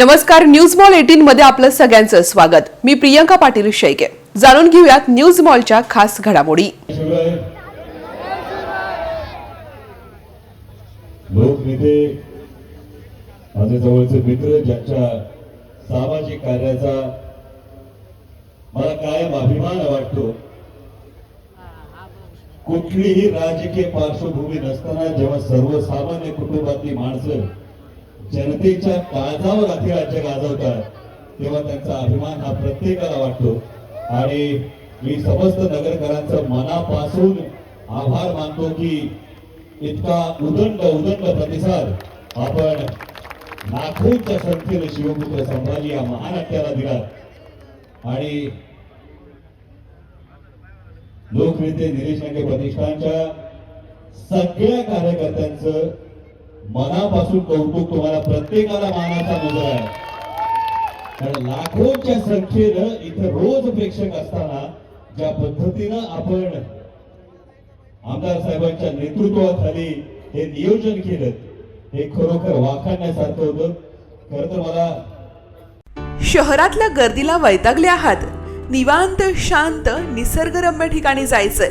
नमस्कार news mall eighteen मध्ये आपलं सगळ्यांचं स्वागत. मी प्रियंका पाटील शेळके. जाणून घेऊयात न्यूज मॉलच्या खास घडामोडी. लोकनेते माझे जवळचे मित्र ज्यांच्या सामाजिक कार्याचा मला कायम अभिमान वाटतो कुठलीही राजकीय पार्श्वभूमी नसताना जेव्हा सर्वसामान्य कुटुंबातली माणसं जनतेच्या काळजावर अधिराज्य गाजवतात तेव्हा त्यांचा अभिमान हा प्रत्येकाला वाटतो. आणि मी समस्त नगरकरांचं मनापासून आभार मानतो की इतका उदंड उदंड प्रतिसाद आपण लाखोंच्या संख्येने शिवपुत्र संभाजी या महानाट्याला दिला. आणि लोकनेते निलेश लंके प्रतिष्ठानच्या सगळ्या कार्यकर्त्यांचं मनापासून कौतुक तुम्हाला प्रत्येकाला मानाचा नजर आहे. कारण लाखोच्या संख्येनं इथं रोज प्रेक्षक असताना ज्या पद्धतीनं आपण आमदार साहेबांच्या नेतृत्वाखाली हे नियोजन केलं हे खरोखर वाखाणण्यासारखं होतं. खर तर मला शहरातल्या गर्दीला वैतागले आहात. निवांत शांत निसर्गरम्य ठिकाणी जायचंय.